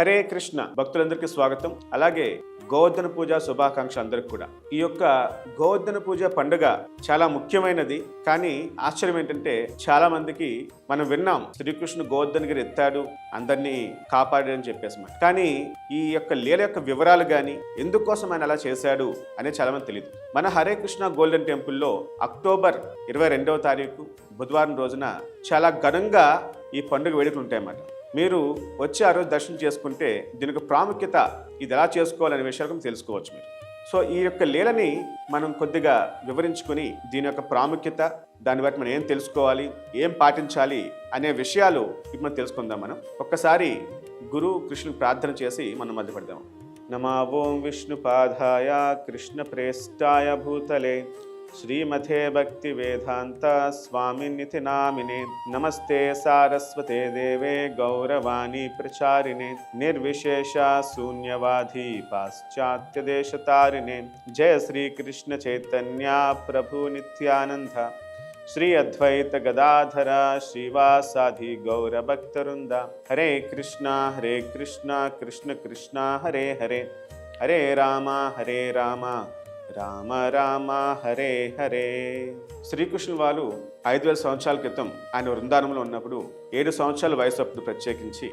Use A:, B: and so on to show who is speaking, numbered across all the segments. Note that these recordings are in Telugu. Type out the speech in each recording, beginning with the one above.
A: హరే కృష్ణ. భక్తులందరికీ స్వాగతం. అలాగే గోవర్ధన పూజ శుభాకాంక్ష అందరికి కూడా. ఈ యొక్క గోవర్ధన పూజ పండుగ చాలా ముఖ్యమైనది. కానీ ఆశ్చర్యం ఏంటంటే చాలా మందికి మనం విన్నాం శ్రీకృష్ణుడు గోవర్ధనగిరి ఎత్తాడు అందరినీ కాపాడాడని చెప్పేసి మాట. కానీ ఈ యొక్క లీల యొక్క వివరాలు కానీ ఎందుకోసం ఆయన అలా చేశాడు అనేది చాలా మంది తెలియదు మన హరే కృష్ణ గోల్డెన్ టెంపుల్లో అక్టోబర్ ఇరవై రెండవ తారీఖు బుధవారం రోజున చాలా ఘనంగా ఈ పండుగ వేడుకలు ఉంటాయన్నమాట. మీరు వచ్చి ఆ రోజు దర్శనం చేసుకుంటే దీనికి ప్రాముఖ్యత ఇది ఎలా చేసుకోవాలనే విషయాలు తెలుసుకోవచ్చు మీరు. సో ఈ యొక్క లీలని మనం కొద్దిగా వివరించుకొని దీని యొక్క ప్రాముఖ్యత దాన్ని బట్టి మనం ఏం తెలుసుకోవాలి ఏం పాటించాలి అనే విషయాలు ఇప్పుడు మనం తెలుసుకుందాం మనం. ఒక్కసారి గురు కృష్ణుని ప్రార్థన చేసి మనం మధ్య పెడదాం. నమా ఓం విష్ణుపాదాయ కృష్ణ ప్రేష్టాయ భూతలే శ్రీమథే భక్తి వేదాంత స్వామినితి నామినే. నమస్తే సారస్వతే దేవే గౌరవాణి ప్రచారిణే. నిర్విశేష శూన్యవాధి పాశ్చాత్య దేశతారిణే. జయ శ్రీకృష్ణ చైతన్య ప్రభు నిత్యానంద. శ్రీ అద్వైత గదాధర శ్రీవాసాది గౌరభక్తరుంద హరే కృష్ణ హరే కృష్ణ కృష్ణ కృష్ణ హరే హరే. హరే రామ హరే రామ. రామ రామ హరే హరే. శ్రీకృష్ణుల వాళ్ళు ఐదు వేల సంవత్సరాల క్రితం ఆయన వృందావనంలో ఉన్నప్పుడు ఏడు సంవత్సరాల వయసు అప్పుడు ప్రత్యేకించి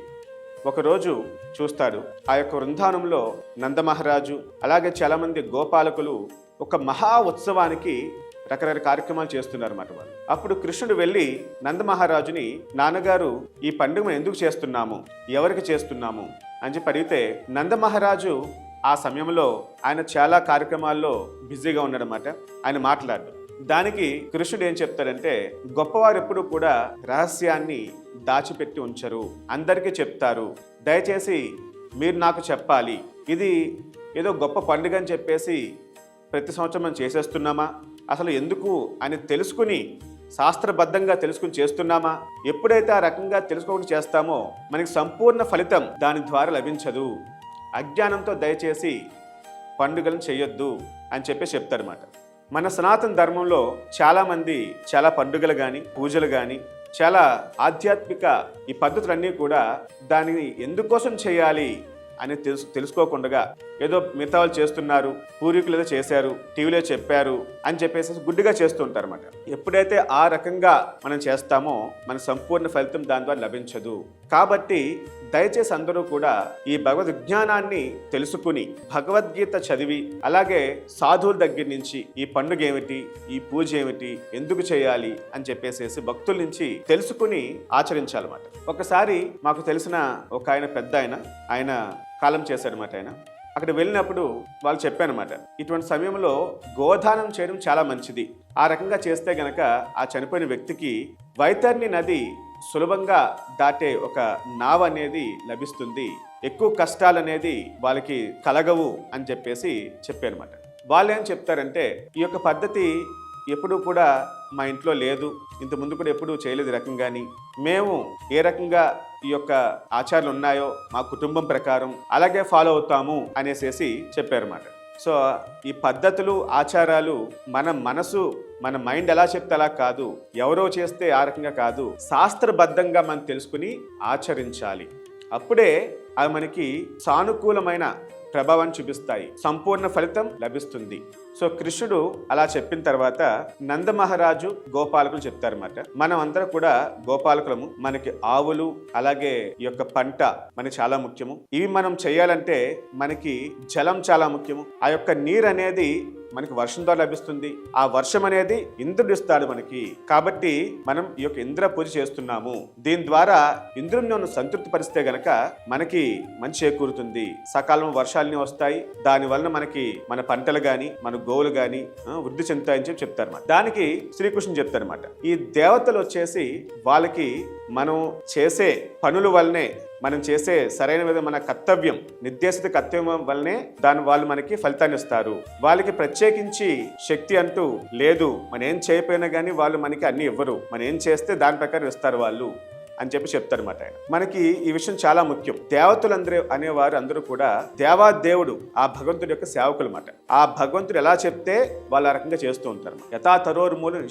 A: ఒకరోజు చూస్తాడు. ఆ యొక్క వృందావనంలో నందమహారాజు అలాగే చాలామంది గోపాలకులు ఒక మహా ఉత్సవానికి రకరకాల కార్యక్రమాలు చేస్తున్నారు అన్నమాట వాళ్ళు. అప్పుడు కృష్ణుడు వెళ్ళి నందమహారాజుని నాన్నగారు ఈ పండుగను ఎందుకు చేస్తున్నాము? ఎవరికి చేస్తున్నాము? అని చెప్పి అడిగితే నందమహారాజు ఆ సమయంలో ఆయన చాలా కార్యక్రమాల్లో బిజీగా ఉన్నాడనమాట ఆయన మాట్లాడు దానికి కృష్ణుడు ఏం చెప్తాడంటే గొప్పవారు ఎప్పుడు కూడా రహస్యాన్ని దాచిపెట్టి ఉంచరు. అందరికీ చెప్తారు. దయచేసి మీరు నాకు చెప్పాలి. ఇది ఏదో గొప్ప పండుగ అని చెప్పేసి ప్రతి సంవత్సరం మనం చేసేస్తున్నామా? అసలు ఎందుకు అని తెలుసుకుని శాస్త్రబద్ధంగా తెలుసుకుని చేస్తున్నామా? ఎప్పుడైతే ఆ రకంగా తెలుసుకోకుండా చేస్తామో మనకి సంపూర్ణ ఫలితం దాని ద్వారా లభించదు. అజ్ఞానంతో దయచేసి పండుగలను చేయొద్దు అని చెప్పి చెప్తారన్నమాట. మన సనాతన ధర్మంలో చాలామంది చాలా పండుగలు కానీ పూజలు కానీ చాలా ఆధ్యాత్మిక ఈ పద్ధతులన్నీ కూడా దానిని ఎందుకోసం చేయాలి అని తెలుసు తెలుసుకోకుండా ఏదో మిగతా వాళ్ళు చేస్తున్నారు పూర్వీకులు ఏదో చేశారు టీవీలో చెప్పారు అని చెప్పేసి గుడ్డిగా చేస్తుంటారు అనమాట ఎప్పుడైతే ఆ రకంగా మనం చేస్తామో మన సంపూర్ణ ఫలితం దాని ద్వారా లభించదు. కాబట్టి దయచేసి అందరూ కూడా ఈ భగవద్జ్ఞానాన్ని తెలుసుకుని భగవద్గీత చదివి అలాగే సాధువుల దగ్గర నుంచి ఈ పండుగ ఏమిటి ఈ పూజ ఏమిటి ఎందుకు చేయాలి అని చెప్పేసేసి భక్తుల నుంచి తెలుసుకుని ఆచరించాలన్నమాట. ఒకసారి మాకు తెలిసిన ఒక ఆయన పెద్ద ఆయన ఆయన కాలం చేశాడనమాట ఆయన. అక్కడ వెళ్ళినప్పుడు వాళ్ళు చెప్పానమాట ఇటువంటి సమయంలో గోదానం చేయడం చాలా మంచిది. ఆ రకంగా చేస్తే గనక ఆ చనిపోయిన వ్యక్తికి వైతర్ని నది సులభంగా దాటే ఒక నావ అనేది లభిస్తుంది. ఎక్కువ కష్టాలు అనేది వాళ్ళకి కలగవు అని చెప్పేసి చెప్పారన్నమాట. వాళ్ళు ఏం చెప్తారంటే ఈ యొక్క పద్ధతి ఎప్పుడూ కూడా మా ఇంట్లో లేదు. ఇంత ముందు కూడా ఎప్పుడూ చేయలేదు రకంగాని. మేము ఏ రకంగా ఈ యొక్క ఆచారాలు ఉన్నాయో మా కుటుంబం ప్రకారం అలాగే ఫాలో అవుతాము అనేసేసి చెప్పారన్నమాట. సో ఈ పద్ధతులు ఆచారాలు మన మనసు మన మైండ్ ఎలా చెప్తే అలా కాదు ఎవరో చేస్తే ఆ రకంగా కాదు శాస్త్రబద్ధంగా మనం తెలుసుకుని ఆచరించాలి. అప్పుడే అవి మనకి సానుకూలమైన ప్రభావం చూపిస్తాయి. సంపూర్ణ ఫలితం లభిస్తుంది. సో కృష్ణుడు అలా చెప్పిన తర్వాత నందమహారాజు గోపాలకులు చెప్తారన్నమాట. మనం అందరం కూడా గోపాలకులము. మనకి ఆవులు అలాగే ఈ యొక్క పంట మనకి చాలా ముఖ్యము. ఇవి మనం చేయాలంటే మనకి జలం చాలా ముఖ్యము. ఆ యొక్క నీరు అనేది మనకి వర్షం ద్వారా లభిస్తుంది. ఆ వర్షం అనేది ఇంద్రుడు ఇస్తాడు మనకి. కాబట్టి మనం ఈ యొక్క ఇంద్ర పూజ చేస్తున్నాము. దీని ద్వారా ఇంద్రుడిని మనం సంతృప్తి పరిస్తే గనక మనకి మంచి చేకూరుతుంది. సకాలం వర్షాలని వస్తాయి. దాని వలన మనకి మన పంటలు గాని మన గోవులు గాని వృద్ధి చెందుతాయని చెప్పి చెప్తారన్నమాట. దానికి శ్రీకృష్ణుడు చెప్తారనమాట ఈ దేవతలు వచ్చేసి వాళ్ళకి మనం చేసే పనుల వల్లనే మనం చేసే సరైన విధంగా మన కర్తవ్యం నిర్దేశిత కర్తవ్యం వల్లనే దాని వాళ్ళు మనకి ఫలితాన్ని ఇస్తారు. వాళ్ళకి ప్రత్యేకించి శక్తి అంటూ లేదు. మనం ఏం చేయకపోయినా కానీ వాళ్ళు మనకి అన్ని ఇవ్వరు. మనం ఏం చేస్తే దాని ప్రకారం ఇస్తారు వాళ్ళు. అని చెప్పి చెప్తారన్నమాట ఆయన. మనకి ఈ విషయం చాలా ముఖ్యం. దేవతలందరూ అనేవారు అందరూ కూడా దేవాదేవుడు ఆ భగవంతుడి యొక్క సేవకులు అన్నమాట ఆ భగవంతుడు ఎలా చెప్తే వాళ్ళు ఆ రకంగా చేస్తూ ఉంటారు. యథా తరోర్మూల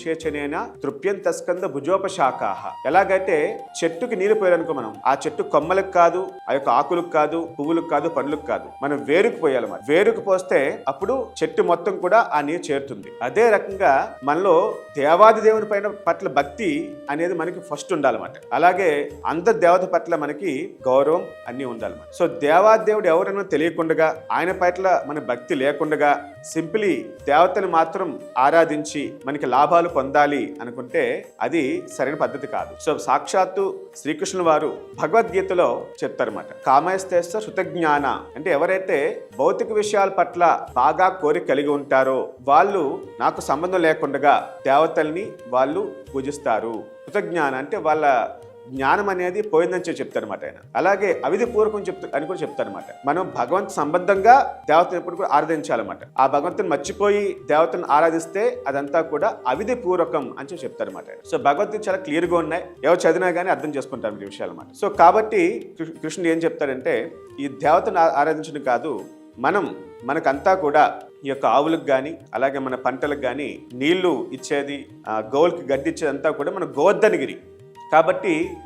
A: తృప్యం తస్కంద భుజోపశాఖాహ. ఎలాగైతే చెట్టుకి నీరు పోయారనుకో మనం ఆ చెట్టు కొమ్మలకు కాదు ఆ యొక్క ఆకులకు కాదు పువ్వులకు కాదు పండ్లకు కాదు. మనం వేరుకు పోయాలన్నమాట. వేరుకు పోస్తే అప్పుడు చెట్టు మొత్తం కూడా ఆ నీరు చేరుతుంది. అదే రకంగా మనలో దేవాది దేవుని పైన పట్ల భక్తి అనేది మనకి ఫస్ట్ ఉండాలన్నమాట. అలాగే అలాగే అందరి దేవత పట్ల మనకి గౌరవం అన్నీ ఉండాలి సో దేవాదేవుడు ఎవరైనా తెలియకుండా ఆయన పట్ల మన భక్తి లేకుండా సింప్లీ దేవతని మాత్రం ఆరాధించి మనకి లాభాలు పొందాలి అనుకుంటే అది సరైన పద్ధతి కాదు. సో సాక్షాత్తు శ్రీకృష్ణుల వారు భగవద్గీతలో చెప్తారన్నమాట. కామేస్తేస్త శృతజ్ఞాన అంటే ఎవరైతే భౌతిక విషయాల పట్ల బాగా కోరిక కలిగి ఉంటారో వాళ్ళు నాకు సంబంధం లేకుండా దేవతల్ని వాళ్ళు పూజిస్తారు. కృతజ్ఞాన అంటే వాళ్ళ జ్ఞానం అనేది పోయిందని చెప్పి ఆయన. అలాగే అవిధి పూర్వకం చెప్తా అని కూడా చెప్తారనమాట మనం భగవంతు సంబంధంగా దేవతను ఎప్పుడు కూడా ఆరాధించాలన్నమాట. ఆ భగవంతుని మర్చిపోయి దేవతను ఆరాధిస్తే అదంతా కూడా అవిధి పూర్వకం అని చెప్పి చెప్తారనమాట సో భగవద్గీత చాలా క్లియర్గా ఉన్నాయి. ఎవరు చదివినా కానీ అర్థం చేసుకుంటారు ఈ విషయాలు అన్నమాట సో కాబట్టి కృష్ణుడు ఏం చెప్తాడంటే ఈ దేవతను ఆరాధించడం కాదు మనం మనకంతా కూడా ఈ యొక్క ఆవులకు కానీ అలాగే మన పంటలకు కానీ నీళ్ళు ఇచ్చేది ఆ, గోవులకి గడ్డి ఇచ్చేది అంతా కూడా మన గోవర్ధనగిరి. కాబట్టి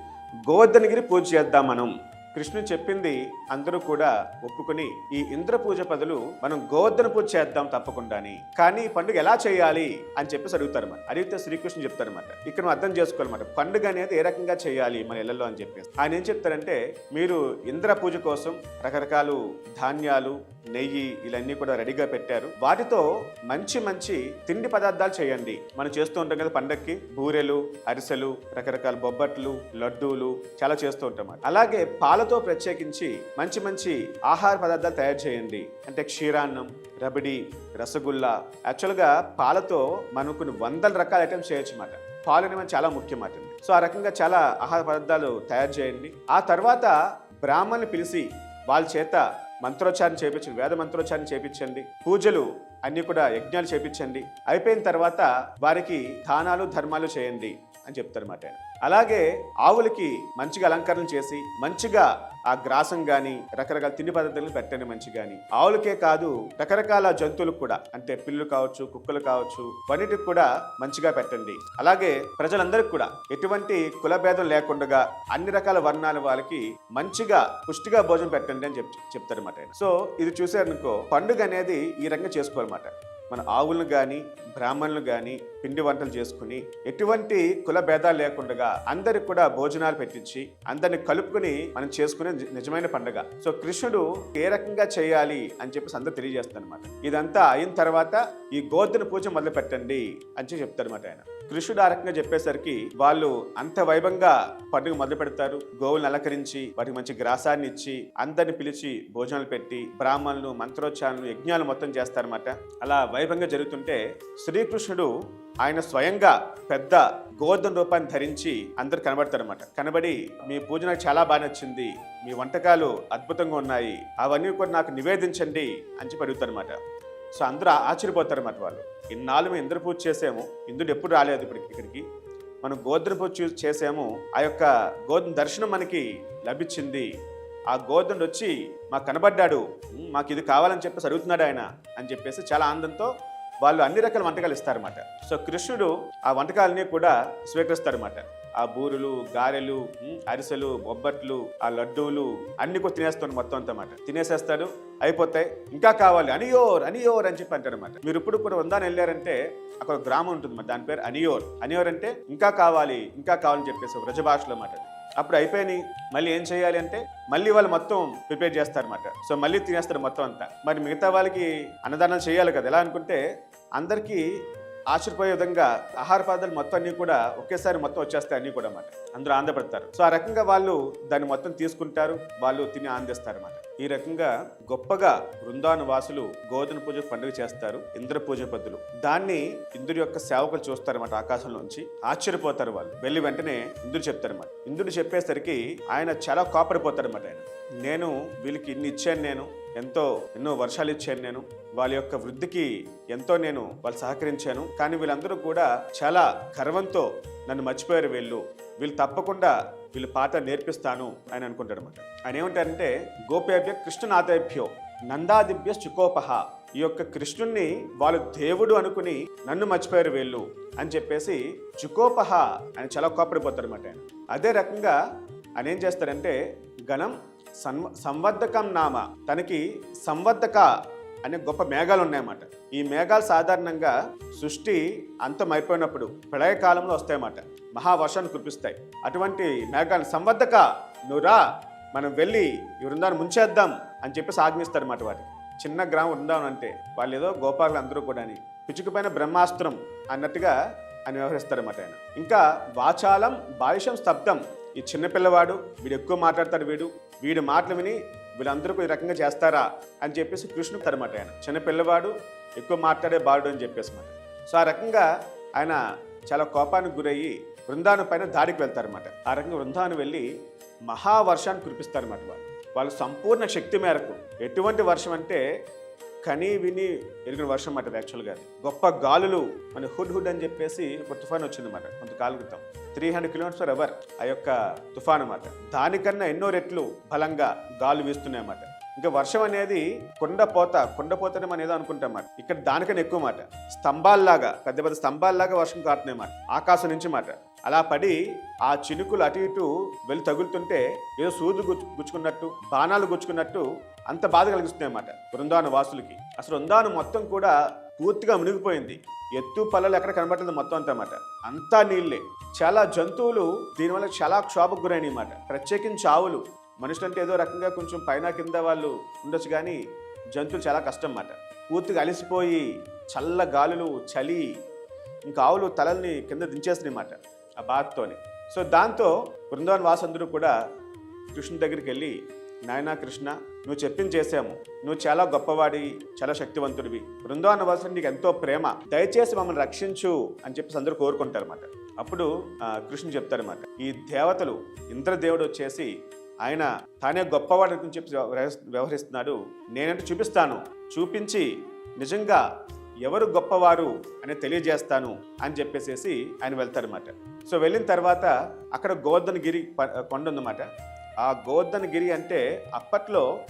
A: గోవర్ధనగిరి పూజ చేద్దాం మనం. కృష్ణుడు చెప్పింది అందరూ కూడా ఒప్పుకొని ఈ ఇంద్ర పూజ పదులు మనం గోవర్ధన పూజ చేద్దాం తప్పకుండాని. కానీ ఈ పండుగ ఎలా చేయాలి అని చెప్పేసి అడుగుతారు అన్నమాట. అడిగితే శ్రీకృష్ణుడు చెప్తారన్నమాట. ఇక్కడ మనం అర్థం చేసుకోవాలన్నమాట. పండుగ అనేది ఏ రకంగా చేయాలి మన ఇళ్ళలో అని చెప్పేసి. ఆయన ఏం చెప్తారంటే మీరు ఇంద్ర పూజ కోసం రకరకాలు ధాన్యాలు నెయ్యి ఇవన్నీ కూడా రెడీగా పెట్టారు. వాటితో మంచి మంచి తిండి పదార్థాలు చేయండి. మనం చేస్తూ ఉంటాం కదా పండక్కి బూరెలు అరిసెలు రకరకాల బొబ్బట్లు లడ్డూలు చాలా చేస్తూ ఉంటాం అలాగే పాలతో ప్రత్యేకించి మంచి మంచి ఆహార పదార్థాలు తయారు చేయండి. అంటే క్షీరాన్నం రబడి రసగుల్లా. యాక్చువల్గా పాలతో మనం కొన్ని వందల రకాల ఐటమ్స్ చేయొచ్చు అన్నమాట. పాలు అనేవి చాలా ముఖ్యం సో ఆ రకంగా చాలా ఆహార పదార్థాలు తయారు చేయండి. ఆ తర్వాత బ్రాహ్మణ్ని పిలిచి వాళ్ళ చేత మంత్రోచ్చారణ చేపించండి వేద మంత్రోచ్చారణ చేపించండి పూజలు అన్ని కూడా యజ్ఞాలు చేపించండి. అయిపోయిన తర్వాత వారికి దానాలు ధర్మాలు చేయండి. అని చెప్తారన్నమాట ఆయన. అలాగే ఆవులకి మంచిగా అలంకరణ చేసి మంచిగా ఆ గ్రాసం కానీ రకరకాల తిండి పద్ధతులను పెట్టండి మంచి కానీ ఆవులకే కాదు రకరకాల జంతువులకు కూడా అంటే పిల్లులు కావచ్చు కుక్కలు కావచ్చు వన్నిటికి కూడా మంచిగా పెట్టండి. అలాగే ప్రజలందరికీ కూడా ఎటువంటి కుల భేదం లేకుండా అన్ని రకాల వర్ణాల వాళ్ళకి మంచిగా పుష్టిగా భోజనం పెట్టండి అని చెప్ చెప్తారన్నమాట సో ఇది చూసారనుకో పండుగ అనేది ఈ రకంగా చేసుకోవాలన్నమాట మన ఆవులను కానీ బ్రాహ్మణులు కానీ పిండి వంటలు చేసుకుని ఎటువంటి కుల భేదాలు లేకుండా అందరికి కూడా భోజనాలు పెట్టించి అందరిని కలుపుకుని మనం చేసుకునే నిజమైన పండుగ. సో కృష్ణుడు ఏ రకంగా చేయాలి అని చెప్పేసి అందరూ తెలియజేస్తాడు అనమాట ఇదంతా అయిన తర్వాత ఈ గోధున పూజ మొదలు పెట్టండి అని చెప్పి చెప్తారన్నమాట ఆయన. కృష్ణుడు ఆ రకంగా చెప్పేసరికి వాళ్ళు అంత వైభవంగా పండుగ మొదలు పెడతారు. గోవులను అలంకరించి వాటికి మంచి గ్రాసాన్ని ఇచ్చి అందరిని పిలిచి భోజనాలు పెట్టి బ్రాహ్మణులు మంత్రోచ్చారణలు యజ్ఞాలు మొత్తం చేస్తారన్నమాట. అలా వైభవంగా జరుగుతుంటే శ్రీకృష్ణుడు ఆయన స్వయంగా పెద్ద గోధుమ రూపాన్ని ధరించి అందరు కనబడతారనమాట కనబడి మీ పూజ నాకు చాలా బాగా నచ్చింది. మీ వంటకాలు అద్భుతంగా ఉన్నాయి. అవన్నీ కూడా నాకు నివేదించండి అని చెప్పి అడుగుతారనమాట సో అందరూ ఆశ్చర్యపోతారు అన్నమాట వాళ్ళు. ఇన్నాళ్ళు మేము ఇంద్ర పూజ చేసాము. ఇంద్రుడు ఎప్పుడు రాలేదు ఇప్పటికి ఇక్కడికి. మనం గోధుమ పూజ చేసాము. ఆ యొక్క గోధుమ దర్శనం మనకి లభించింది. ఆ గోధుడు వచ్చి మాకు కనబడ్డాడు. మాకు ఇది కావాలని చెప్పేసి అడుగుతున్నాడు ఆయన అని చెప్పేసి చాలా ఆనందంతో వాళ్ళు అన్ని రకాల వంటకాలు ఇస్తారన్నమాట. సో కృష్ణుడు ఆ వంటకాలని కూడా స్వీకరిస్తారన్నమాట. ఆ బూరులు గారెలు అరిసెలు బొబ్బట్లు ఆ లడ్డూలు అన్ని కూడా తినేస్తాడు మొత్తం అంతమాట తినేసేస్తాడు అయిపోతాయి. ఇంకా కావాలి అనియోర్ అనియోర్ అని చెప్పి అంటారు అనమాట మీరు ఇప్పుడు కూడా ఉందాని వెళ్ళారంటే అక్కడ ఒక గ్రామం ఉంటుంది మరి దాని పేరు అనియోర్. అనియోర్ అంటే ఇంకా కావాలి ఇంకా కావాలని చెప్పేసి వ్రజ భాషలో మాట అప్పుడు అయిపోయినాయి. మళ్ళీ ఏం చేయాలి అంటే మళ్ళీ వాళ్ళు మొత్తం ప్రిపేర్ చేస్తారన్నమాట. సో మళ్ళీ తినేస్తారు మొత్తం అంతా. మరి మిగతా వాళ్ళకి అన్నదానం చేయాలి కదా. ఎలా అనుకుంటే అందరికీ ఆశ్చర్యపోయే విధంగా ఆహార పదార్థాలు మొత్తం అన్నీ కూడా ఒకేసారి మొత్తం వచ్చేస్తాయి అన్నీ కూడా అన్నమాట. అందరూ ఆనందపడతారు సో ఆ రకంగా వాళ్ళు దాన్ని మొత్తం తీసుకుంటారు వాళ్ళు తిని ఆనందిస్తారు అన్నమాట ఈ రకంగా గొప్పగా బృందాను వాసులు గోధుమ పూజ పండుగ చేస్తారు ఇంద్ర పూజ పద్ధులు దాన్ని ఇంద్రుడి యొక్క సేవకులు చూస్తారన్నమాట ఆకాశంలోంచి ఆశ్చర్యపోతారు వాళ్ళు. వెళ్ళి వెంటనే ఇంద్రుడు చెప్తారన్నమాట. ఇంద్రుడు చెప్పేసరికి ఆయన చాలా కోపడిపోతారన్నమాట ఆయన. నేను వీళ్ళకి ఇన్ని ఇచ్చాను నేను ఎంతో ఎన్నో వర్షాలు ఇచ్చాను నేను. వాళ్ళ యొక్క వృద్ధికి ఎంతో నేను వాళ్ళు సహకరించాను. కానీ వీళ్ళందరూ కూడా చాలా గర్వంతో నన్ను మర్చిపోయారు వీళ్ళు. వీళ్ళు తప్పకుండా వీళ్ళు పాట నేర్పిస్తాను అని అనుకుంటాడు అనమాట ఆయన ఏమంటారంటే గోపేభ్య కృష్ణనాథేభ్యో నందాదిభ్య చుకోపహ ఈ యొక్క కృష్ణుణ్ణి వాళ్ళు దేవుడు అనుకుని నన్ను మర్చిపోయారు వీళ్ళు అని చెప్పేసి చుకోపహ అని చాలా కోపడిపోతారు అనమాట ఆయన. అదే రకంగా ఆయన ఏం చేస్తారంటే గణం సం సంవర్ధకం నామ తనకి సంవర్ధక అనే గొప్ప మేఘాలు ఉన్నాయన్నమాట. ఈ మేఘాలు సాధారణంగా సృష్టి అంతం అయిపోయినప్పుడు ప్రళయ కాలంలో వస్తాయన్నమాట. మహావర్షాన్ని కురిపిస్తాయి. అటువంటి మేఘాలు సంవర్ధక నువ్వు రా మనం వెళ్ళి ఈ వృందాన్ని ముంచేద్దాం అని చెప్పేసి ఆజ్ఞిస్తారన్నమాట వాటి చిన్న గ్రామం వృందావనం అంటే వాళ్ళు ఏదో గోపాలు అందరూ కూడా పిచ్చుకుపైన బ్రహ్మాస్త్రం అన్నట్టుగా అని వ్యవహరిస్తారన్నమాట ఆయన. ఇంకా వాచాలం బాలిషం స్తబ్దం. ఈ చిన్నపిల్లవాడు వీడు ఎక్కువ మాట్లాడతాడు వీడు. వీడి మాటలు విని వీళ్ళందరూ ఈ రకంగా చేస్తారా అని చెప్పేసి కృష్ణుడు తరమాట ఆయన. చిన్న పిల్లవాడు ఎక్కువ మాట్లాడే బాలుడు అని చెప్పేసి మాట. సో ఆ రకంగా ఆయన చాలా కోపానికి గురయ్యి బృందాను పైన దాడికి వెళ్తారన్నమాట. ఆ రకంగా బృందాను వెళ్ళి మహావర్షాన్ని కురిపిస్తారన్నమాట వాళ్ళు. వాళ్ళు సంపూర్ణ శక్తి మేరకు ఎటువంటి వర్షం అంటే కని విని ఎరిగిన వర్షం అన్నమాట యాక్చువల్గా అది గొప్ప గాలులు మన హుడ్ హుడ్ అని చెప్పేసి ఒక తుఫాన్ వచ్చింది అన్నమాట కొంతకాలం క్రితం. Three hundred kilometres per hour ఆ యొక్క తుఫాన్ అన్నమాట. దానికన్నా ఎన్నో రెట్లు బలంగా గాలు వీస్తున్నాయి అన్నమాట. ఇంకా వర్షం అనేది కొండపోత కొండపోతనే మనం ఏదో అనుకుంటాం మాట ఇక్కడ దానికన్నా ఎక్కువ మాట స్తంభాల్లాగా పెద్ద పెద్ద స్తంభాల్లాగా వర్షం కారుతున్నాయి మాట ఆకాశం నుంచి మాట అలా పడి ఆ చినుకులు అటు ఇటు వెళ్ళి తగులుతుంటే ఏదో సూదు గుచ్చు గుచ్చుకున్నట్టు బాణాలు గుచ్చుకున్నట్టు అంత బాధ కలిగిస్తున్నాయి అన్నమాట బృందావన వాసులకి. అసలు బృందావనం మొత్తం కూడా పూర్తిగా మునిగిపోయింది. ఎత్తు పల్లలు ఎక్కడ కనబడలేదు మొత్తం అంతా అన్నమాట. అంతా నీళ్ళే. చాలా జంతువులు దీనివల్ల చాలా క్షోభకు గురైనవి అన్నమాట. ప్రత్యేకించి ఆవులు. మనుషులంటే ఏదో రకంగా కొంచెం పైన కింద వాళ్ళు ఉండొచ్చు కానీ జంతువులు చాలా కష్టం అన్నమాట. పూర్తిగా అలిసిపోయి చల్ల గాలులు చలి ఇంకా ఆవులు తలల్ని కింద దించేస్తున్నాయి అన్నమాట. ఆ బాధతోని. సో దాంతో బృందావన్ వాసందరూ కూడా కృష్ణుడి దగ్గరికి వెళ్ళి నాయనా కృష్ణ నువ్వు చెప్పింది చేసాము నువ్వు చాలా గొప్పవాడి చాలా శక్తివంతుడివి. బృందావన వాసులు నీకు ఎంతో ప్రేమ. దయచేసి మమ్మల్ని రక్షించు అని చెప్పేసి అందరూ కోరుకుంటారు అనమాట అప్పుడు కృష్ణుడు చెప్తారన్నమాట ఈ దేవతలు ఇంద్రదేవుడు వచ్చేసి ఆయన తానే గొప్పవాడు అని చెప్పి వ్యవహరిస్తున్నాడు. నేనంటే చూపిస్తాను. చూపించి నిజంగా ఎవరు గొప్పవారు అని తెలియజేస్తాను అని చెప్పేసేసి ఆయన వెళ్తారనమాట సో వెళ్ళిన తర్వాత అక్కడ గోవర్ధనగిరి ప- కొండ ఉందన్నమాట. ఆ గోవర్ధనగిరి అంటే అప్పట్లో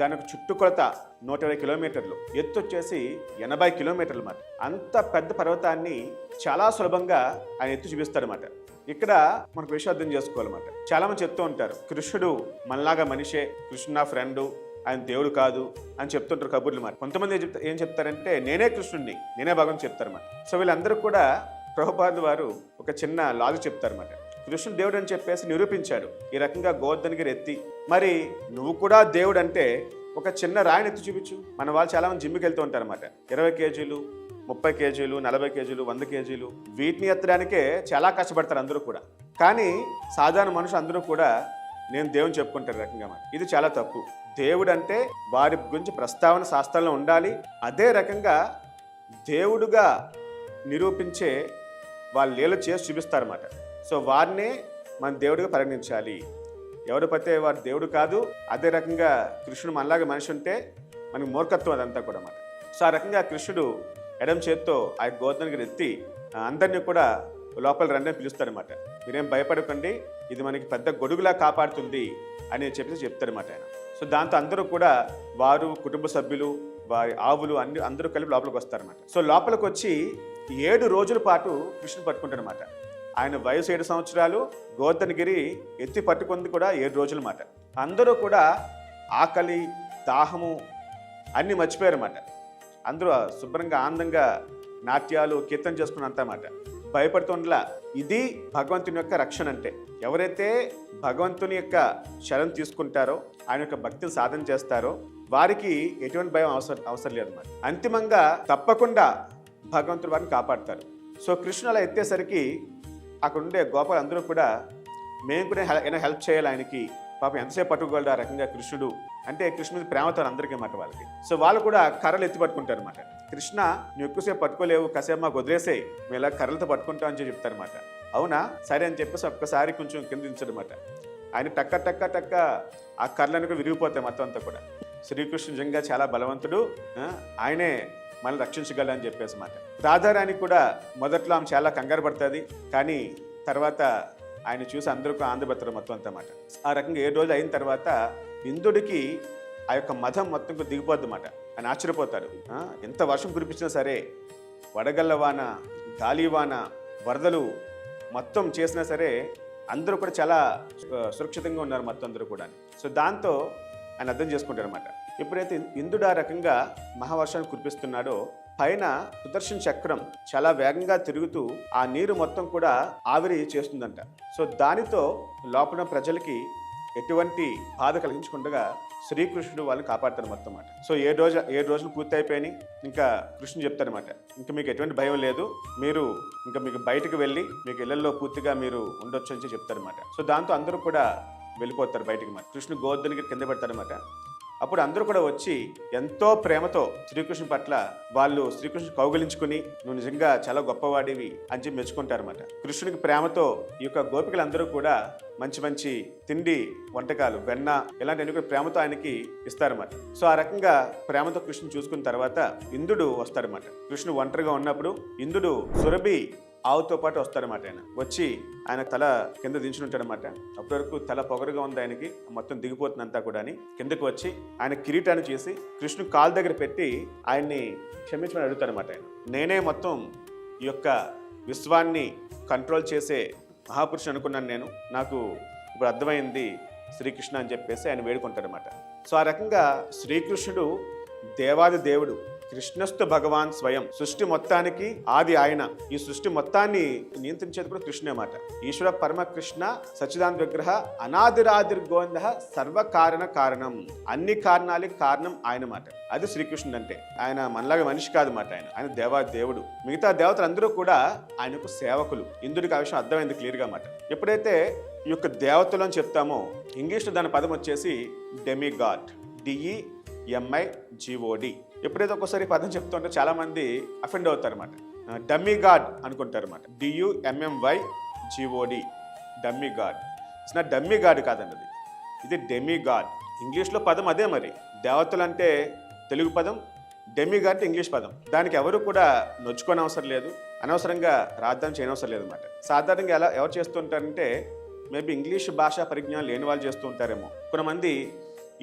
A: దానికి చుట్టుకొలత నూట ఇరవై కిలోమీటర్లు ఎత్తు వచ్చేసి ఎనభై కిలోమీటర్లు అన్నమాట. అంత పెద్ద పర్వతాన్ని చాలా సులభంగా ఆయన ఎత్తు చూపిస్తారన్నమాట. ఇక్కడ మనకు విషయార్థం చేసుకోవాలన్నమాట. చాలా మంది చెప్తూ ఉంటారు కృష్ణుడు మనలాగా మనిషే కృష్ణ ఫ్రెండు ఆయన దేవుడు కాదు అని చెప్తుంటారు కబుర్లు మరి. కొంతమంది ఏం చెప్తా- ఏం చెప్తారంటే నేనే కృష్ణుడిని నేనే భగవంతు చెప్తారు మరి. సో వీళ్ళందరూ కూడా ప్రభుపాద వారు ఒక చిన్న లాజిక్ చెప్తారన్నమాట కృష్ణుడు దేవుడు అని చెప్పేసి నిరూపించాడు. ఈ రకంగా గోవర్ధనగిరి ఎత్తి మరి నువ్వు కూడా దేవుడు అంటే ఒక చిన్న రాయిని ఎత్తి చూపించు. మన వాళ్ళు చాలా మంది జిమ్కి వెళ్తూ ఉంటారు అనమాట ఇరవై కేజీలు ముప్పై కేజీలు నలభై కేజీలు వంద కేజీలు వీటిని ఎత్తడానికే చాలా కష్టపడతారు అందరూ కూడా. కానీ సాధారణ మనుషులు అందరూ కూడా నేను దేవుని చెప్పుకుంటారు ఈ రకంగా మాట ఇది చాలా తప్పు. దేవుడు అంటే వారి గురించి ప్రస్తావన శాస్త్రంలో ఉండాలి. అదే రకంగా దేవుడుగా నిరూపించే వాళ్ళు లీల చేసి చూపిస్తారన్నమాట. సో వారినే మన దేవుడిగా పరిగణించాలి. ఎవరు పడితే వారు దేవుడు కాదు. అదే రకంగా కృష్ణుడు మనలాగా మనిషి ఉంటే మనకి మూర్ఖత్వం అదంతా కూడా అన్నమాట. సో ఆ రకంగా కృష్ణుడు ఎడం చేత్తో ఆ గోతానికి ఎత్తి ఆ, అందరినీ కూడా లోపల రండి పిలుస్తారనమాట మీరేం భయపడకండి. ఇది మనకి పెద్ద గొడుగులా కాపాడుతుంది అని చెప్పి చెప్తారన్నమాట ఆయన. సో దాంతో అందరూ కూడా వారు కుటుంబ సభ్యులు వారి ఆవులు అన్ని అందరూ కలిపి లోపలికి వస్తారన్నమాట. సో లోపలికి వచ్చి ఏడు రోజుల పాటు కృష్ణుని పట్టుకుంటారనమాట ఆయన వయసు ఏడు సంవత్సరాలు గోవర్ధనగిరి ఎత్తి పట్టుకుంది కూడా ఏడు రోజుల మాట అందరూ కూడా ఆకలి దాహము అన్నీ మర్చిపోయారన్నమాట. అందరూ శుభ్రంగా ఆనందంగా నాట్యాలు కీర్తన చేసుకున్నంత మాట భయపడుతుండలా. ఇది భగవంతుని యొక్క రక్షణ అంటే. ఎవరైతే భగవంతుని యొక్క శరణ్ తీసుకుంటారో ఆయన యొక్క భక్తిని సాధన చేస్తారో వారికి ఎటువంటి భయం అవసరం అవసరం లేదన్నమాట అంతిమంగా తప్పకుండా భగవంతుడు వారిని కాపాడతారు సో కృష్ణుడు అలా ఎత్తేసరికి అక్కడ ఉండే గోపాలు అందరూ కూడా మేము కూడా హెల్- హెల్ప్ చేయాలి ఆయనకి? పాపం ఎంతసేపు పట్టుకోగలడు ఆ రకంగా కృష్ణుడు? అంటే కృష్ణుడి ప్రేమతో అందరికీ మాట వాళ్ళకి. సో వాళ్ళు కూడా కర్రలు ఎత్తి పట్టుకుంటారు అనమాట కృష్ణ నువ్వు ఎక్కువసేపు పట్టుకోలేవు కాసేపు మాకు వదిలేసేయి. మేము ఇలా కర్రలతో పట్టుకుంటావు అని చెప్పి అవునా? సరే అని చెప్పేసి ఒక్కసారి కొంచెం కింద దించడమాట ఆయన టక్క టక్క టక్క ఆ కర్రలను కూడా విరిగిపోతాయి మొత్తం అంతా కూడా. శ్రీకృష్ణుడు నిజంగా చాలా బలవంతుడు ఆయనే మనల్ని రక్షించగలని చెప్పేసి మాట రాధారాణి కూడా మొదట్లో ఆమె చాలా కంగారు పడుతుంది. కానీ తర్వాత ఆయన చూసి అందరూ కూడా మొత్తం అంతా మాట. ఆ రకంగా ఏడు రోజులు అయిన తర్వాత ఇంద్రుడికి ఆ యొక్క మతం మొత్తం దిగిపోద్ది అన్నమాట ఆయన ఆశ్చర్యపోతాడు. ఎంత వర్షం కురిపించినా సరే వడగళ్ళ వాన గాలి వాన వరదలు మొత్తం చేసినా సరే అందరూ కూడా చాలా సురక్షితంగా ఉన్నారు మొత్తం అందరూ కూడా సో దాంతో ఆయన అర్థం చేసుకుంటారు అనమాట ఎప్పుడైతే ఇంద్రుడు ఆ రకంగా మహావర్షాన్ని కురిపిస్తున్నాడో పైన సుదర్శన చక్రం చాలా వేగంగా తిరుగుతూ ఆ నీరు మొత్తం కూడా ఆవిరి చేస్తుందంట. సో దానితో లోపల ప్రజలకి ఎటువంటి బాధ కలిగించకుండా శ్రీకృష్ణుడు వాళ్ళని కాపాడతారు మొత్తం అన్నమాట సో ఏ రోజు ఏడు రోజులు పూర్తి అయిపోయినాయి ఇంకా కృష్ణుడు చెప్తారనమాట ఇంకా మీకు ఎటువంటి భయం లేదు మీరు ఇంకా మీకు బయటకు వెళ్ళి మీకు ఇళ్ళలో పూర్తిగా మీరు ఉండొచ్చు అని చెప్తారనమాట సో దాంతో అందరూ కూడా వెళ్ళిపోతారు బయటికి మాట కృష్ణుడు గోవర్ధనికి కింద పెడతారనమాట అప్పుడు అందరూ కూడా వచ్చి ఎంతో ప్రేమతో శ్రీకృష్ణు పట్ల వాళ్ళు శ్రీకృష్ణుని కౌగిలించుకుని నువ్వు నిజంగా చాలా గొప్పవాడివి అని చెప్పి మెచ్చుకుంటారన్నమాట. కృష్ణునికి ప్రేమతో ఈ యొక్క గోపికలందరూ కూడా మంచి మంచి తిండి వంటకాలు వెన్న ఇలాంటి కూడా ప్రేమతో ఆయనకి ఇస్తారన్నమాట. సో ఆ రకంగా ప్రేమతో కృష్ణుని చూసుకున్న తర్వాత ఇంద్రుడు వస్తాడనమాట కృష్ణుడు ఒంటరిగా ఉన్నప్పుడు ఇంద్రుడు సురభి ఆవుతో పాటు వస్తారన్నమాట ఆయన. వచ్చి ఆయన తల కింద దించుని ఉంటాడనమాట అప్పటి వరకు తల పొగరుగా ఉంది ఆయనకి. మొత్తం దిగిపోతుంది అంతా కూడా కిందకు వచ్చి ఆయన కిరీటాన్ని చేసి కృష్ణు కాలు దగ్గర పెట్టి ఆయన్ని క్షమించమని అడుగుతారనమాట ఆయన. నేనే మొత్తం ఈ యొక్క విశ్వాన్ని కంట్రోల్ చేసే మహాపురుషుని అనుకున్నాను నేను. నాకు ఇప్పుడు అర్థమైంది శ్రీకృష్ణ అని చెప్పేసి ఆయన వేడుకుంటాడనమాట సో ఆ రకంగా శ్రీకృష్ణుడు దేవాది దేవుడు. కృష్ణస్థు భగవాన్ స్వయం. సృష్టి మొత్తానికి ఆది ఆయన. ఈ సృష్టి మొత్తాన్ని నియంత్రించేది కూడా కృష్ణే మాట ఈశ్వర పరమ కృష్ణ సచిదాన్ విగ్రహ అనాదిరాదిర్గోంద సర్వకారణ కారణం. అన్ని కారణాలకి కారణం ఆయన మాట అది శ్రీకృష్ణుడు అంటే. ఆయన మనలాగా మనిషి కాదు మాట ఆయన. ఆయన దేవా దేవుడు. మిగతా దేవతలందరూ కూడా ఆయనకు సేవకులు. ఇందుడికి ఆ విషయం అర్థమైంది క్లియర్గా మాట ఎప్పుడైతే ఈ యొక్క దేవతలు అని చెప్తామో ఇంగ్లీష్లో దాని పదం వచ్చేసి డెమిగాడ్ డిఈ ఎంఐ జిఓడి ఎప్పుడైతే ఒక్కోసారి పదం చెప్తుంటే చాలామంది అఫెండ్ అవుతారు అనమాట డమ్మీ గాడ్ అనుకుంటారు అనమాట D U M M Y G O D dummy god it's నా డమ్మీ గాడ్ కాదండి అది ఇది డెమీ గాడ్ ఇంగ్లీష్లో పదం అదే మరి. దేవతలు అంటే తెలుగు పదం డెమీ గాడ్ అంటే ఇంగ్లీష్ పదం. దానికి ఎవరు కూడా నొచ్చుకోని అవసరం లేదు. అనవసరంగా రాద్దాం చేయనవసరం లేదు అనమాట సాధారణంగా ఎలా ఎవరు చేస్తుంటారంటే మేబీ ఇంగ్లీష్ భాషా పరిజ్ఞానం లేని వాళ్ళు చేస్తూ ఉంటారేమో. కొంతమంది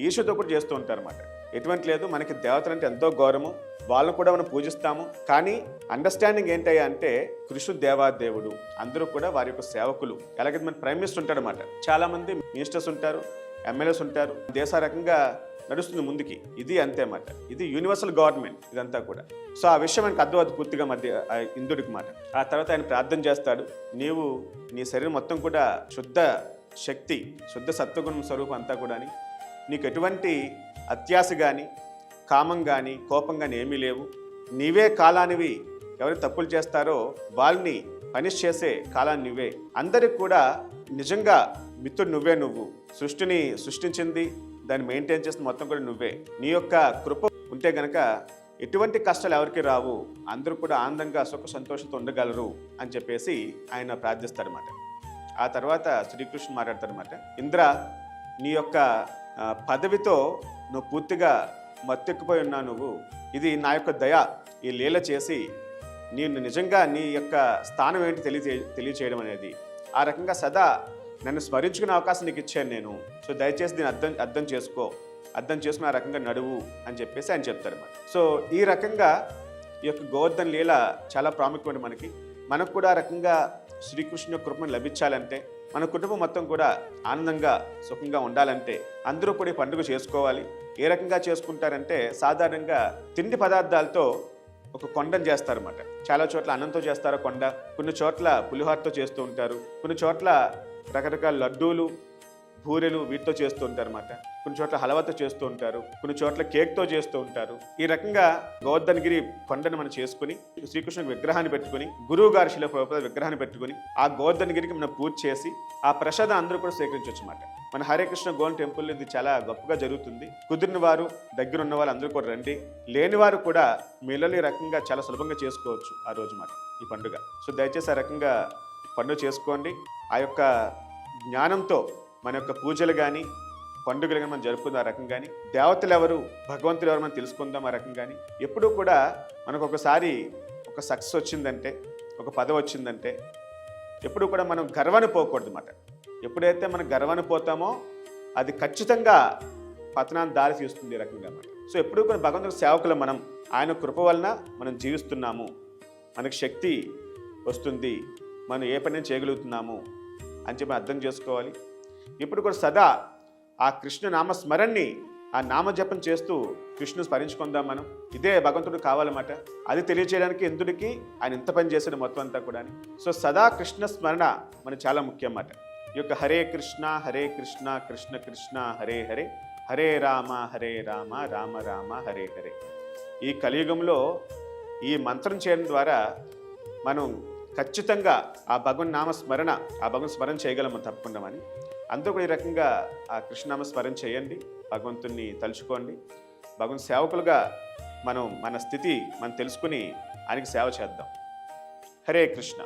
A: ఈర్ష్యతో కూడా చేస్తూ ఉంటారు అనమాట ఎటువంటి లేదు. మనకి దేవతలు అంటే ఎంతో గౌరవం వాళ్ళని కూడా మనం పూజిస్తాము. కానీ అండర్స్టాండింగ్ ఏంటయ్యా అంటే కృష్ణుడు దేవాదేవుడు. అందరూ కూడా వారి యొక్క సేవకులు. అలాగే మన ప్రైమ్ మినిస్టర్ ఉంటాడనమాట చాలామంది మినిస్టర్స్ ఉంటారు ఎమ్మెల్యేస్ ఉంటారు. దేశ రకంగా నడుస్తుంది ముందుకి. ఇది అంతే అన్నమాట. ఇది యూనివర్సల్ గవర్నమెంట్ ఇదంతా కూడా. సో ఆ విషయం ఆయనకు అర్థమవుతుంది పూర్తిగా మధ్య ఆ ఇంద్రుడికి మాట ఆ తర్వాత ఆయన ప్రార్థన చేస్తాడు. నీవు నీ శరీరం మొత్తం కూడా శుద్ధ శక్తి శుద్ధ సత్వగుణం స్వరూపం అంతా కూడా నీకు ఎటువంటి అత్యాశ కానీ కామం కానీ కోపం కానీ ఏమీ లేవు. నీవే కాలానివి ఎవరు తప్పులు చేస్తారో వాళ్ళని పనిష్ చేసే కాలాన్ని నువ్వే. అందరికి కూడా నిజంగా మిత్రుడు నువ్వే నువ్వు. సృష్టిని సృష్టించింది దాన్ని మెయింటైన్ చేసిన మొత్తం కూడా నువ్వే. నీ యొక్క కృప ఉంటే గనక ఎటువంటి కష్టాలు ఎవరికి రావు. అందరూ కూడా ఆనందంగా సుఖ సంతోషంతో ఉండగలరు అని చెప్పేసి ఆయన ప్రార్థిస్తారన్నమాట. ఆ తర్వాత శ్రీకృష్ణ మాట్లాడతారనమాట ఇంద్ర నీ యొక్క పదవితో నువ్వు పూర్తిగా మత్తెక్కిపోయి ఉన్నావు నువ్వు. ఇది నా యొక్క దయ. ఈ లీల చేసి నేను నిజంగా నీ యొక్క స్థానం ఏంటి తెలియజే తెలియచేయడం అనేది. ఆ రకంగా సదా నన్ను స్మరించుకునే అవకాశం నీకు ఇచ్చాను నేను. సో దయచేసి దీన్ని అర్థం అర్థం చేసుకో. అర్థం చేసుకుని ఆ రకంగా నడువు అని చెప్పేసి ఆయన చెప్తారు మరి సో ఈ రకంగా ఈ యొక్క గోవర్ధన్ లీల చాలా ప్రాముఖ్యమైన మనకి. మనకు కూడా ఆ రకంగా శ్రీకృష్ణు కృపను లభించాలంటే మన కుటుంబం మొత్తం కూడా ఆనందంగా సుఖంగా ఉండాలంటే అందరూ కూడా పండుగ చేసుకోవాలి. ఏ రకంగా చేసుకుంటారంటే సాధారణంగా తిండి పదార్థాలతో ఒక కొండను చేస్తారన్నమాట. చాలా చోట్ల అన్నంతో చేస్తారు కొండ కొన్ని చోట్ల పులిహోరతో చేస్తూ ఉంటారు కొన్ని చోట్ల రకరకాల లడ్డూలు బూరెలు వీటితో చేస్తూ ఉంటారు అన్నమాట కొన్ని చోట్ల హలవతో చేస్తూ ఉంటారు కొన్ని చోట్ల కేక్తో చేస్తూ ఉంటారు. ఈ రకంగా గోవర్ధనగిరి కొండను మనం చేసుకుని శ్రీకృష్ణుడి విగ్రహాన్ని పెట్టుకుని గురువు గారి శిల విగ్రహాన్ని పెట్టుకుని ఆ గోవర్ధనగిరికి మనం పూజ చేసి ఆ ప్రసాదం అందరూ కూడా స్వీకరించవచ్చు అనమాట మన హరే కృష్ణ గోల్డ్ టెంపుల్ ఇది చాలా గొప్పగా జరుగుతుంది. కుదిరిన వారు దగ్గర ఉన్న వాళ్ళు అందరూ కూడా రండి. లేని వారు కూడా మీలో ఈ రకంగా చాలా సులభంగా చేసుకోవచ్చు ఆ రోజు మాట ఈ పండుగ. సో దయచేసి ఆ రకంగా పండుగ చేసుకోండి. ఆ యొక్క జ్ఞానంతో మన యొక్క పూజలు కానీ పండుగలు కానీ మనం జరుపుకుందాం ఆ రకం కానీ దేవతలు ఎవరు భగవంతులు ఎవరు మనం తెలుసుకుందాం ఆ రకం కానీ ఎప్పుడూ కూడా మనకు ఒకసారి ఒక సక్సెస్ వచ్చిందంటే ఒక పదవి వచ్చిందంటే ఎప్పుడు కూడా మనం గర్వాన్ని పోకూడదు అన్నమాట. ఎప్పుడైతే మనం గర్వాన్ని పోతామో అది ఖచ్చితంగా పతనాన్ని దారి తీస్తుంది ఈ రకంగా అన్నమాట. సో ఎప్పుడు కూడా భగవంతుడి సేవకులు మనం ఆయన కృప వలన మనం జీవిస్తున్నాము. మనకు శక్తి వస్తుంది. మనం ఏ పని చేయగలుగుతున్నాము అని చెప్పి అర్థం చేసుకోవాలి. ఇప్పుడు కూడా సదా ఆ కృష్ణ నామ ఆ నామజపం చేస్తూ కృష్ణుని స్మరించుకుందాం మనం. ఇదే భగవంతుడు కావాలన్నమాట. అది తెలియచేయడానికి ఎందుడికి ఆయన ఇంత పని చేశాడు మొత్తం అంతా కూడా సో సదా కృష్ణ స్మరణ మనకు చాలా ముఖ్యం అన్నమాట ఈ యొక్క హరే కృష్ణ హరే కృష్ణ కృష్ణ కృష్ణ హరే హరే హరే రామ హరే రామ రామ రామ హరే హరే. ఈ కలియుగంలో ఈ మంత్రం చేయడం ద్వారా మనం ఖచ్చితంగా ఆ భగవన్ నామ స్మరణ ఆ భగవన్ స్మరణ చేయగలము తప్పకుండా అని అందరూ కూడా ఈ రకంగా ఆ కృష్ణనామ స్మరణ చేయండి భగవంతుణ్ణి తలుచుకోండి. భగవంతు సేవకులుగా మనం మన స్థితి మనం తెలుసుకుని ఆయనకి సేవ చేద్దాం. హరే కృష్ణ.